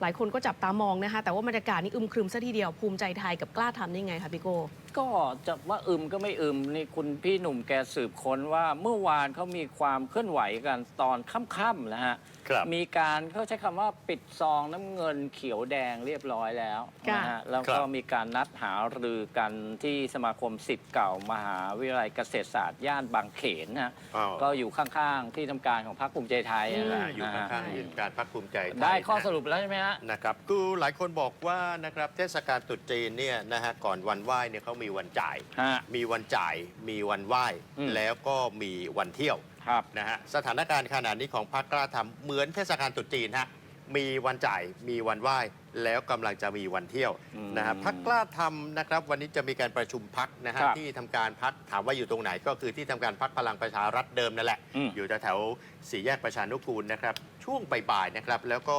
หลายคนก็จับตามองนะคะ แต่ว่าบรรยากาศนี่อึมครึมซะทีเดียวภูมิใจไทยกับกล้าทำได้ไงคะพี่โก้ ก็จะว่าอึมก็ไม่อึมนี่คุณพี่หนุ่มแกสืบค้นว่าเมื่อวานเขามีความเคลื่อนไหวกันตอนค่ำๆนะฮะครับ มีการเขาใช้คำว่าปิดซองน้ำเงินเขียวแดงเรียบร้อยแล้วค่ะ นะฮะแล้วครัก็บมีการนัดหารือกันที่สมาคมสิทธิ์เก่ามหาวิทยาลัยเกษตรศาสตร์ย่านบางเขนนะฮะอ้าวก็อยู่ข้างๆที่ทำการของพรรคภูมิใจไทยนั่นแหละอ่าอยู่นะข้างฮะๆยืนการพักภูมิใจทยได้ข้อนะสรุปแล้วใช่ไหมฮะ นะครับคือหลายคนบอกว่านะครับเทศกาลตรุษจีนเนี่ยนะฮะก่อนวันไหว้เนี่ยเขามีวันจ่าย ฮะ มีวันจ่าย มีวันไหว้ อืม แล้วก็มีวันเที่ยว ครับ นะฮะสถานการณ์ขนาดนี้ของพรรคกล้าทำเหมือนเทศกาลตรุษจีนฮะมีวันจ่ายมีวันไหว้ แล้วกำลังจะมีวันเที่ยวอืมนะครับพรรคกล้าทำนะครับ วันนี้จะมีการประชุมพักนะฮะครับที่ทำการพักถามว่าอยู่ตรงไหน ก็คือที่ทำการพักพลังประชารัฐเดิมนั่นแหละอืมอยู่แถวๆสี่แยกประชานุกูลนะครับ ช่วงบ่ายๆนะครับ แล้วก็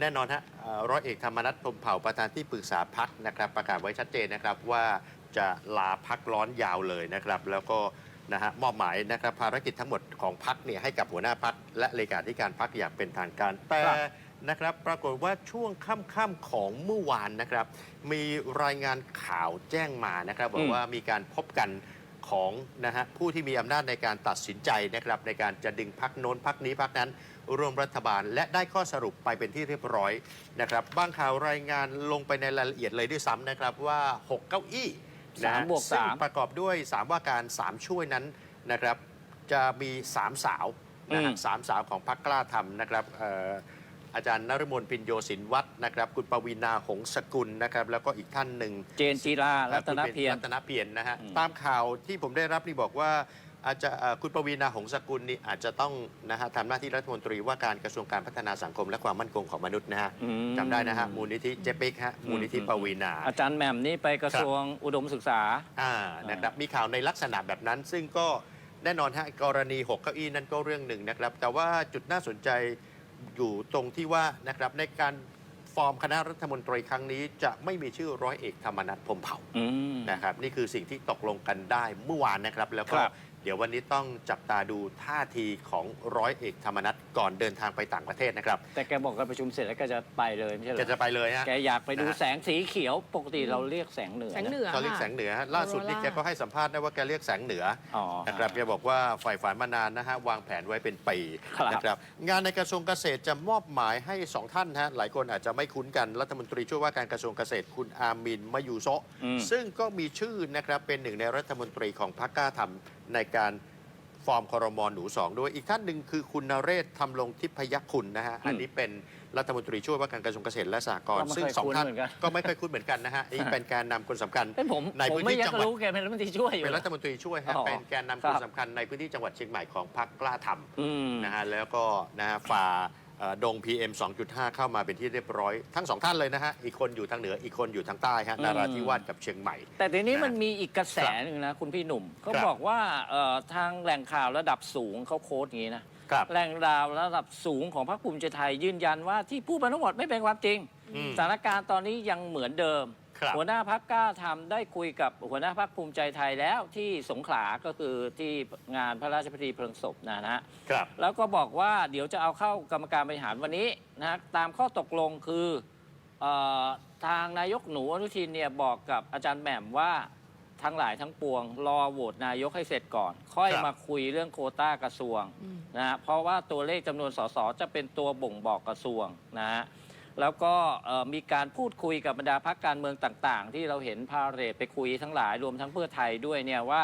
แน่นอนฮะเอ่อร้อยเอกธรรมนัฐพรหมเผ่าประธานที่ปรึกษาพักนะครับ ประกาศไว้ชัดเจนนะครับว่า จะลาพักร้อนยาวเลยนะครับ แล้วก็นะฮะมอบหมายนะครับภารกิจทั้งหมดของพักเนี่ยให้กับหัวหน้าพักและเลขาธิการพักอย่างเป็นทางการแต่ครับ นะครับปรากฏว่าช่วงค่ำๆของเมื่อวานนะครับ มีรายงานข่าวแจ้งมานะครับบอกว่ามีการพบกันของนะฮะผู้ที่มีอำนาจในการตัดสินใจนะครับ ในการจะดึงพักโน้นพักนี้พักนั้นร่วมรัฐบาล และได้ข้อสรุปไปเป็นที่เรียบร้อยนะครับบางข่าวรายงานลงไปในรายละเอียดเลยด้วยซ้ำนะครับว่า 6 เก้าอี้ นะสามฮะบวกซึ่งสาม ประกอบด้วย 3 ว่าการ 3 ช่วยนั้นนะครับจะมี 3 สาวนะฮะอืม สามสาวของพักกล้าทำนะครับเอ่ออาจารย์นฤมลปิญโยสินวัฒน์นะครับคุณปวีนาหงสกุลนะครับแล้วก็อีกท่านหนึ่ง เจนจีรารัตนเพียรรัตนเพียรนะฮะอืมตามข่าวที่ผมได้รับนี่บอกว่า อาจจะเอ่อคุณปวีณาหงสกุลนี่อาจจะต้องนะฮะทำหน้าที่รัฐมนตรีว่าการกระทรวงการพัฒนาสังคมและความมั่นคงของมนุษย์นะฮะอืม จำได้นะฮะมูลนิธิเจปิกฮะมูลนิธิปวีณา อาจารย์แหม่มนี่ไปกระทรวงอุดมศึกษา อ่า นะครับ มีข่าวในลักษณะแบบนั้น ซึ่งก็แน่นอนฮะ กรณี 6 เก้าอี้นั่นก็เรื่องหนึ่งนะครับ แต่ว่าจุดน่าสนใจอยู่ตรงที่ว่านะครับในการฟอร์มคณะรัฐมนตรีครั้งนี้จะไม่มีชื่อร้อยเอกธรรมนัฐพรหมเผ่า อืม นะครับนี่คือสิ่งที่ตกลงกันได้เมื่อวานนะครับ แล้วก็ครับ เดี๋ยววันนี้ต้องจับตาดูท่าทีของร้อยเอกธรรมนัฐก่อนเดินทางไปต่างประเทศนะครับ แต่แกบอกการประชุมเสร็จแล้วก็จะไปเลยไม่ใช่เหรแกอจะไปเลยฮะแกอยากไปดูนะฮะแสงสีเขียวปกติเราเรียกแสงเหนือแสงนะเหนือเขาเรียกค่ะแสงเหนือฮะล่าสุดนี่ Aurora แกก็ให้สัมภาษณ์นะว่าแกเรียกแสงเหนืออ๋อนะครับแกบอกว่าฝ่ายฝันมานานนะฮะวางแผนไว้เป็นปีครับนะครับงานในกระทรวงเกษตรจะมอบหมายให้สองท่านฮะหลายคนอาจจะไม่คุ้นกันรัฐมนตรีช่วยว่าการกระทรวงเกษตรคุณอามินมายูโซะอืมซึ่งก็มีชื่อนะครับเป็นหนึ่งในรัฐมนตรีของพรรคกล้าทำ ในการฟอร์มคอรมอหนูสองด้วยอีกท่านหนึ่งคือคุณนเรศทำลงทิพยคุณนะฮะ อันนี้เป็นรัฐมนตรีช่วยว่าการกระทรวงเกษตรและสหกรณ์ก็ไม่ซึ่งค่อยสองท่านคุ้นเหมือนกันก็ไม่ค่อยคุ้นเหมือนกันนะฮะนี่เป็นการนำคนสำคัญเอ้ยผมในผมพื้นไม่ที่อยากจังหวัดรู้แกเป็นรัฐมนตรีช่วยอยู่เป็นรัฐมนตรีช่วยฮะอ๋อเป็นแกนนำครัคนบสำคัญในพื้นที่จังหวัดเชียงใหม่ของพรรคกล้าทอืมำนะฮะแล้วก็นะฮะฝ่า เอ่อดง PM 2.5 เข้ามาเป็นที่เรียบร้อย ทั้งสองท่านเลยนะฮะ อีกคนอยู่ทางเหนือ อีกคนอยู่ทางใต้ฮะอืมนาราธิวาสกับเชียงใหม่ แต่ทีนี้นะมันมีอีกกระแสหนึ่งนะคุณพี่หนุ่มเขาครับบอกว่าเอ่อทางแหล่งข่าวระดับสูงเขาโค้ดอย่างนี้นะครับ แหล่งดาวระดับสูงของพรรคภูมิใจไทยยืนยันว่าที่พูดมาทั้งหมดไม่เป็นความจริง อืม สถานการณ์ตอนนี้ยังเหมือนเดิมครับ หัวหน้าพักกล้าทำได้คุยกับหัวหน้าพักภูมิใจไทยแล้วที่สงขลาก็คือที่งานพระราชพิธีเพลิงศพนะนะครับแล้วก็บอกว่าเดี๋ยวจะเอาเข้ากรรมการบริหารวันนี้นะฮะตามข้อตกลงคือเออทางนายกหนูอนุทินเนี่ยบอกกับอาจารย์แหม่มว่าทั้งหลายทั้งปวง รอโหวตนายกให้เสร็จก่อน ค่อยครับมาคุยเรื่องโควต้ากระทรวงอืมนะฮะเพราะว่าตัวเลขจำนวนสสจะเป็นตัวบ่งบอกกระทรวงนะฮะ แล้วก็มีการพูดคุยกับบรรดาพักการเมืองต่างๆ ที่เราเห็นพาเรดไปคุยทั้งหลายรวมทั้งเพื่อไทยด้วยเนี่ยว่า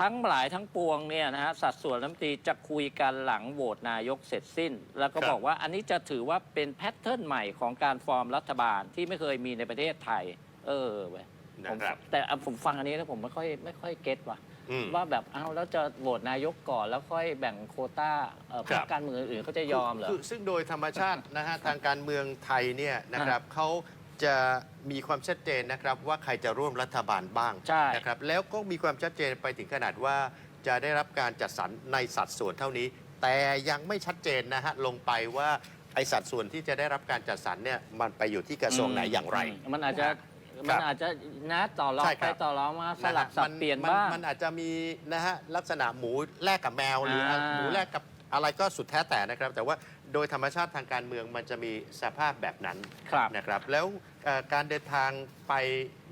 ทั้งหลายทั้งปวงเนี่ยนะฮะสัดส่วนรัฐมนตรีจะคุยกันหลังโหวตนายกเสร็จสิ้น แล้วก็บอกว่าอันนี้จะถือว่าเป็นแพทเทิร์นใหม่ของการฟอร์มรัฐบาลที่ไม่เคยมีในประเทศไทย เออเว้ยแต่ผมฟังอันนี้แล้วผมไม่ค่อยไม่ค่อยเก็ตว่ะ อืม ว่าแบบอ้าวแล้วจะโหวตนายกก่อนแล้วค่อยแบ่งโควต้าเอ่อครัพรบรคการเมืองอื่นเขาจะยอมเหรอ คือซึ่งโดยธรรมชาตินะฮะทางการเมืองไทยเนี่ยนะครับเขาจะมีความชัดเจนนะครับว่าใครจะร่วมรัฐบาลบ้างใช่ นะครับแล้วก็มีความชัดเจนไปถึงขนาดว่าจะได้รับการจัดสรรในสัดส่วนเท่านี้ แต่ยังไม่ชัดเจนนะฮะลงไปว่าไอสัดส่วนที่จะได้รับการจัดสรรเนี่ยมันไปอยู่ที่กระทรวงไหนอย่างไรมมันอาจจะครั มับนอาจจะนะต่อรองใช่คไปรับต่อรองมาสลับะฮะสับมันเปลี่ยนมับ้าง มันอาจจะมีนะฮะลักษณะหมูแลกกับแมวหรืออาอ่า หมูแลกกับอะไรก็สุดแท้แต่นะครับ แต่ว่าโดยธรรมชาติทางการเมืองมันจะมีสภาพแบบนั้น ครับ นะครับแล้วเอ่อการเดินทางไป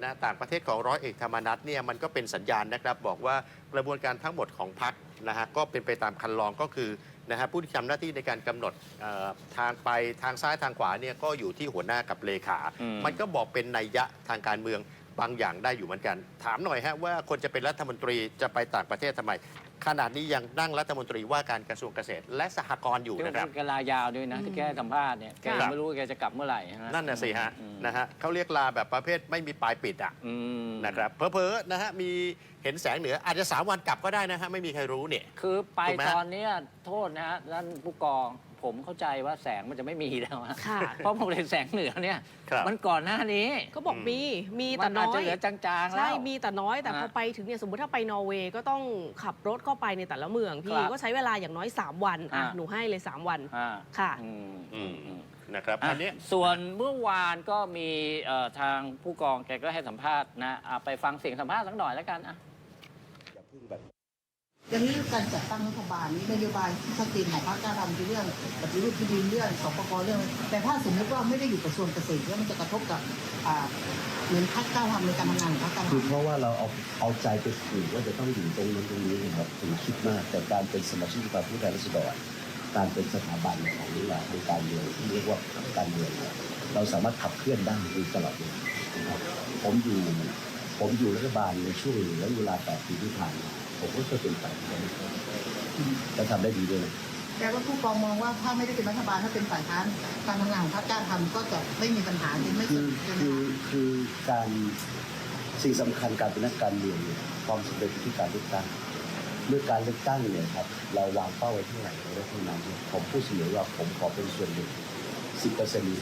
นะต่างประเทศของร้อยเอกธรรมนัฐเนี่ยมันก็เป็นสัญญาณนะครับ บอกว่ากระบวนการทั้งหมดของพรรคนะฮะก็เป็นไปตามคันลองก็คือ นะฮะผู้ที่ทำหน้าที่ในการกำหนดเอ่อทางไปทางซ้ายทางขวาเนี่ยก็อยู่ที่หัวหน้ากับเลขา อืม มันก็บอกเป็นนัยยะทางการเมืองบางอย่างได้อยู่เหมือนกัน ถามหน่อยฮะว่าคนจะเป็นรัฐมนตรีจะไปต่างประเทศทำไม ขนาดนี้ยังนั่งรัฐมนตรีว่าการกระทรวงเกษตร และสหกรณ์อยู่ที่นะครับแกลายาวด้วยนะอืมที่แกให้สัมภาษณ์เนี่ยแกครับยังไม่รู้ว่าแกจะกลับเมื่อไหร่ฮนั่นน่ะสิฮะอืมนะฮะเขาเรียกลาแบบประเภทไม่มีปลายปิดอะ อืม นะครับเพอๆนะฮะมีเห็นแสงเหนืออาจจะสามวันกลับก็ได้นะฮะไม่มีใครรู้เนี่ย คือไปถูกไหมตอนเนี้ยโทษนะฮะท่านผู้กองผมเข้าใจว่าแสงมันจะไม่มีแล้วฮะค่ะ เพราะผมเห็นแสงเหนือเนี่ย ครับ มันก่อนหน้านี้ก็บอกมี มีมัแต่นน้อาจอจะย เหลือจางๆแล้ใช่ ว มีแต่น้อยแต่ฮะพอไปถึงเนี่ยสมมติถ้าไปนอร์เวย์ก็ต้องขับรถเข้าไปในแต่ละเมืองคพี่รับก็ใช้เวลาอย่างน้อย 3 วันอะอ่าหนูให้เลย 3 วัน อ่าค่ะ อืมอือืมมอืม นะครับอะอันเนี้ย ส่วนเมื่อวานก็มีเอ่อทางผู้กองแกก็ให้สัมภาษณ์นะอะไปฟังเสียงสัมภาษณ์สักหน่อยแล้วกันอะ อย่างนี้การจัดตั้งรัฐบาลนี้นโยบายที่ชัดเจนของพรรคกล้าทำคือเรื่องปฏิรูปที่ดินเรื่องสปกเรื่อง แต่ถ้าสมมติว่าไม่ได้อยู่กระทรวงเกษตรแล้วมันจะกระทบกับอ่าเหมือนพรรคกล้าทำในการทำงานของพรรคกล้าคือทำเพราะว่าเราเอาเอาใจไปผูกว่าจะต้องอยู่ตรงนั้นตรงนี้นะครับถึงคิดมากแต่การเป็นสมาชิกสภาผู้แทนราษฎร การเป็นสถาบันของทางการเมืองที่เรียกว่าการเมืองเนี่ยเราสามารถขับเคลื่อนได้โดยตลอดเวลานะครับผมอยู่ผมอยู่รัฐบาลในช่วงระยะเวลา8ปีที่ผ่านมาผมก็เคยเป็นฝ่ายค้านและทำได้ดีด้วยนะแต่ว่าผู้กองมองว่าถ้าไม่ได้เป็นรัฐบาลถ้าเป็นฝ่ายค้านการทำงานของพรรคกล้าทำก็จะไม่มีปัญหาที่ไม่คืเกิอดใช่ไหมคือคะคือการสิ่งสำคัญการเป็นนักการเมืองเนี่ยความสำเร็จอยู่ที่การเลือกตั้ง เมื่อการเลือกตั้งเนี่ยครับเราวางเป้าไว้เท่ไหร่เราได้เท่านั้นผมพูดเสมอว่าผมขอเป็นส่วนหนึ่ง10%หรือ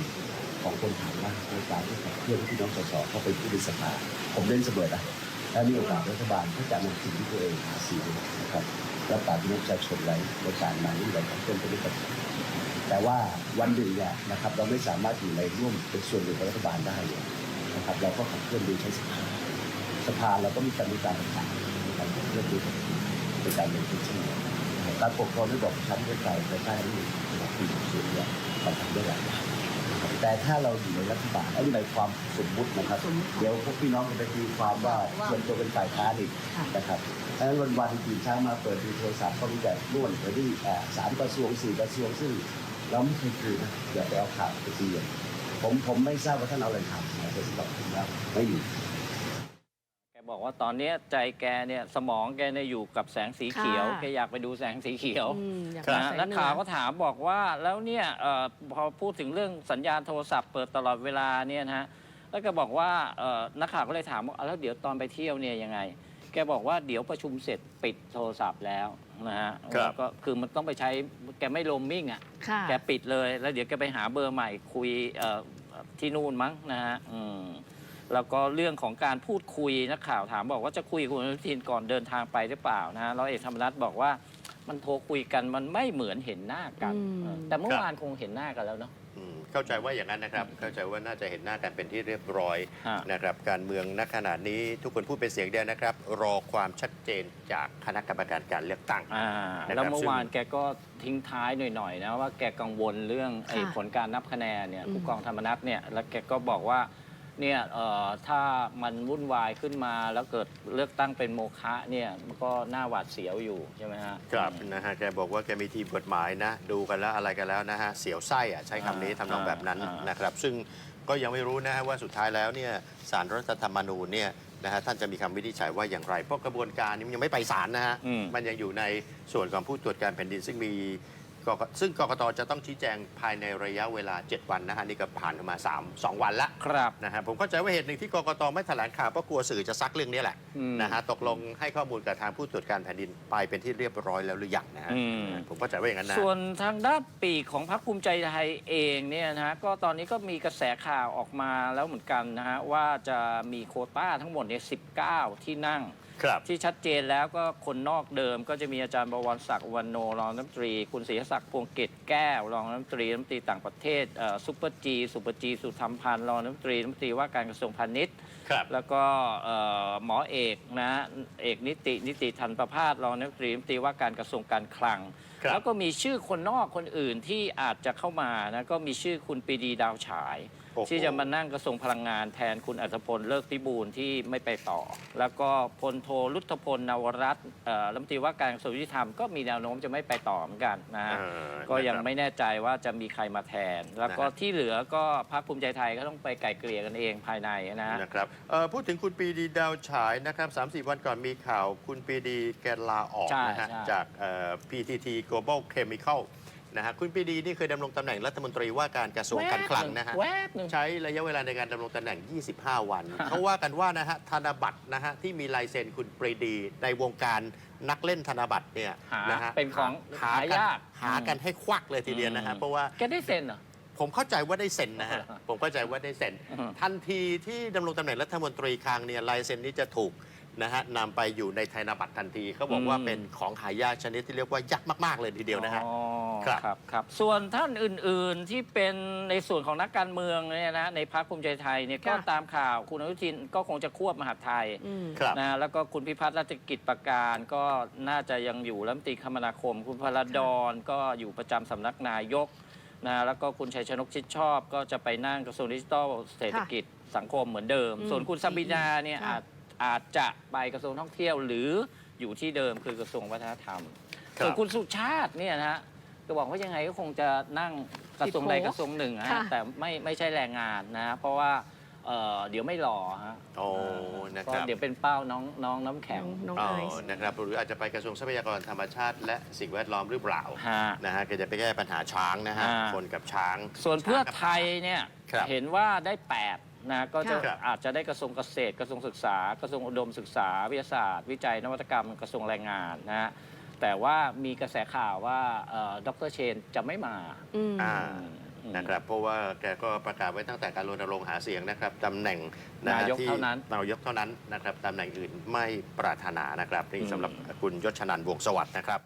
15%ของคนถามว่าในการที่ขับเคลื่อนพี่น้องสสเข้าไปผู้ในสภาผมเล่นเสมอนะถ้ามีโอกาสรัฐบาลก็จะนำสิ่งที่ตัวเองหาเสียงนะครับรับปากพี่น้องประชาชนไว้ในการมาที่เราขับเคลื่อนไปด้วยกันแต่ว่าวันหนึ่งเนี่ยนะครับเราไม่สามารถอยู่ในร่วมเป็นส่วนหนึ่งของรัฐบาลได้เนี่ยนะครับเราก็ขับเคลื่อนโดยใช้สภาสภาเราก็มีการมีการต่าง ๆในการขับเคลื่อนโดยในการลงพื้นที่การปกครองระบอบประชาธิปไตยภายใต้รัฐธรรมนูญของปี60เนี่ยมันทำได้หลายอย่างแต่ถ้าเราอยู่ในรัฐบาลอันนี้หมายความสมมุตินะครับ เดี๋ยวพวกพี่น้องจะไปตีความว่าส่วนตัวเป็นฝ่ายค้านอีกนะครับดังนั้นวันวันๆตื่นเช้ามาเปิดดูโทรศัพท์ก็มีแต่ร่วนไปที่สามกระทรวงสี่กระทรวงซึ่งเราไม่เคยคุยนะอย่าไปเอาข่าวไปตีอีผมผมไม่ทราบว่าท่านเอาอะไรข่าวมาแต่สำหรับผมแล้วไม่อยู่ บอกว่าตอนเนี้ยใจแกเนี่ยสมองแกเนี่ยอยู่กับแสงสีเขียวค่ะ แกอยากไปดูแสงสีเขียวอืมอยากนะไปฮะแสงนักเหนืข่าวอก็ถามบอกว่าแล้วเนี่ยเออพอพูดถึงเรื่องสัญญาณโทรศัพท์เปิดตลอดเวลาเนี่ยนะฮะแล้วก็บอกว่าเออนักข่าวก็เลยถามว่าแล้วเดี๋ยวตอนไปเที่ยวเนี่ยยังไง แกบอกว่าเดี๋ยวประชุมเสร็จปิดโทรศัพท์แล้วนะฮะครับ แล้วก็คือมันต้องไปใช้แกไม่โรมมิ่งอะ ค่ะ แกปิดเลยแล้วเดี๋ยวแกไปหาเบอร์ใหม่คุยเอ่อที่นู่นมั้งนะฮะอืม แล้วก็เรื่องของการพูดคุยนักข่าวถามบอกว่าจะคุยกับคุณอนุทินก่อนเดินทางไปหรือเปล่านะฮะร้อยเอกธรรมนัฐบอกว่ามันโทรคุยกันมันไม่เหมือนเห็นหน้ากัน อืมเออแต่เมื่อวานคงเห็นหน้ากันแล้วเนาะ อืมเข้าใจว่าอย่างนั้นนะครับ เข้าใจว่าน่าจะเห็นหน้ากันเป็นที่เรียบร้อยฮะ นะครับ การเมืองณขณะนี้ทุกคนพูดเป็นเสียงเดียวนะครับ รอความชัดเจนจากคณะกรรมการการเลือกตั้ง อ่านะครับแล้วเมื่อวานซึ่ง แกก็ทิ้งท้ายหน่อยๆนะว่าแกกังวลเรื่องไอ้ค่ะ ผลการนับคะแนนเนี่ยอืมผู้กองธรรมนัฐเนี่ยแล้วแกก็บอกว่า เนี่ยเอ่อถ้ามันวุ่นวายขึ้นมาแล้วเกิดเลือกตั้งเป็นโมฆะเนี่ยมันก็น่าหวาดเสียวอยู่ใช่ไหมฮะ ครับนะฮะแกบอกว่าแกมีทีมกฎหมายนะ ดูกันแล้วอะไรกันแล้วนะฮะเสียวไส้อะใช้คำนี้อ่าทำนองแบบนั้นอ่าน นะครับ ซึ่งก็ยังไม่รู้นะฮะว่าสุดท้ายแล้วเนี่ยสารรัฐธรรมนูญเนี่ยนะฮะท่านจะมีคำวินิจฉัยว่าอย่างไรเพราะกระบวนการนี้มันยังไม่ไปศาลนะฮะ อืม มันยังอยู่ในส่วนของผู้ตรวจการแผ่นดินซึ่งมี กกซึ่งกกตจะต้องชี้แจงภายในระยะเวลา 7 วันนะฮะนี่ก็ผ่านมา 3 2 วันละครับนะฮะผมเข้าใจว่าเหตุหนึ่งที่กกตไม่แถลงข่าวเพราะกลัวสื่อจะซักเรื่องนี้แหละอืมนะฮะตกลงให้ข้อมูลกับทางผู้ตรวจการแผ่นดินไปเป็นที่เรียบร้อยแล้วหรือยังนะฮะอืมผมเข้าใจว่าอย่างนั้นนะส่วนทางด้านปีกของพรรคภูมิใจไทยเองเนี่ยนะฮะก็ตอนนี้ก็มีกระแสข่าวออกมาแล้วเหมือนกันนะฮะว่าจะมีโควต้าทั้งหมดเนี่ย19 ที่นั่งครับ ที่ชัดเจนแล้วก็คนนอกเดิมก็จะมีอาจารย์บวรศักดิ์วันโนรองน้ำตรี คุณศรีศักดิ์พวงเกตแก้วรองน้ำตรีน้ำตรีต่างประเทศเอ่อซุปเปอร์จีสุปเปอร์จีสุธรรมพันธ์รองน้ำตรีน้ำตรีว่าการกระทรวงพาณิชย์ ครับ แล้วก็เอ่อหมอเอกนะเอกนิตินิติทันประพาสรองน้ำตรีน้ำตรีว่าการกระทรวงการคลัง ครับ แล้วก็มีชื่อคนนอกคนอื่นที่อาจจะเข้ามานะก็มีชื่อคุณปรีดีดาวฉาย โอ้โห ที่จะมานั่งกระทรวงพลังงานแทนคุณอัศพลเลิกพิบูลที่ไม่ไปต่อ แล้วก็พลโทรุทธพลนวรัตน์เอ่อรัฐมนตรีว่าการกระทรวงยุติธรรมก็มีแนวโน้มจะไม่ไปต่อเหมือนกันนะฮะ เออก็ยังนะครับ ไม่แน่ใจว่าจะมีใครมาแทน แล้วก็นะฮะที่เหลือก็พรรคภูมิใจไทยก็ต้องไปไกลเกลี่ยกันเองภายในนะฮะ นะครับเอ่อพูดถึงคุณปรีดีดาวฉายนะครับสามสี่วันก่อนมีข่าวคุณปรีดีแกลาออกใช่นะฮะใช่จากเอ่อ PTT Global Chemical นะฮะคุณปรีดีนี่เคยดำรงตำแหน่งรัฐมนตรีว่าการกระทรวงการคลังนะฮะแวบหนึ่ง ใช้ระยะเวลาในการดำรงตำแหน่ง 25 วัน เขาว่ากันว่านะฮะธนบัตรนะฮะที่มีลายเซ็นคุณปรีดีในวงการนักเล่นธนบัตรเนี่ยหานะฮะเป็นของหาหากันยาก หากันให้ควักเลยทีเดียวนะฮะอืมเพราะว่า แกได้เซ็นเหรอ ผมเข้าใจว่าได้เซ็นนะฮะ ผมเข้าใจว่าได้เซ็น อืม ทันทีที่ดำรงตำแหน่งรัฐมนตรีคลังเนี่ยลายเซ็นนี้จะถูกนะฮะนำไปอยู่ในธนบัตรทันทีเขาบอกว่าเป็นของหายากชนิดที่เรียกว่ายักษ์มาก ๆ เลยทีเดียวนะฮะ อ๋อ ครับ ครับครับส่วนท่านอื่นๆที่เป็นในส่วนของนักการเมืองเนี่ยนะในพรรคภูมิใจไทยเนี่ยก็ค่ะ ตามข่าวคุณอนุทินก็คงจะควบมหาดไทยอืม ครับ นะแล้วก็คุณพิพัฒน์รัชกิจประการก็น่าจะยังอยู่รัฐมนตรีคมนาคม คุณพลดอนก็อยู่ประจำสำนักนายกนะแล้วก็คุณชัยชนกชิดชอบ ก็จะไปนั่งกระทรวงดิจิทัลเศรษฐกิจสังคมเหมือนเดิม อืมส่วนคุณสัมบินาเนี่ยค่ะ อาจอาจจะไปกระทรวงท่องเที่ยวหรืออยู่ที่เดิมคือกระทรวงวัฒนธรรม ครับ ส่วนคุณสุชาติเนี่ยนะฮะ ก็บอกว่ายังไงก็คงจะนั่งกระทรวงใดกระทรวงหนึ่งนะฮะค่ะ แต่ไม่ไม่ใช่แรงงานนะฮะเพราะว่าเอ่อเดี๋ยวไม่หล่อฮะโอ้นะคก็รับ เดี๋ยวเป็นเป้าน้องน้องน้ำแข็งน้องอ๋อไอซ์ นะครับหรืออาจจะไปกระทรวงทรัพยากรธรรมชาติ และสิ่งแวดล้อมหรือเปล่าฮะ นะฮะก็จะไปแก้ปัญหาช้างนะฮะอ่า คนกับช้าง ส่วนเพื่อช้างกับไทยเนี่ยครับเห็นว่าได้8นะก็จะครับอาจจะได้กระทรวงเกษตรกระทรวงศึกษา กระทรวงอุดมศึกษา วิทยาศาสตร์ วิจัยนวัตกรรมกระทรวงแรงงานนะฮะ แต่ว่ามีกระแสข่าวว่าเอ่อดรเชนจะไม่มาอืม อ่าอืมนะครับเพราะว่าแกก็ประกาศไว้ตั้งแต่การรณรงค์หาเสียงนะครับตำแหน่งะฮะนายกที่เท่านั้นนายกเท่านั้นนะครับตำแหน่งอื่นไม่ปรารถนานะครับนี่อืมสำหรับคุณยศชนันท์วงศ์สวัสดิ์นะครับ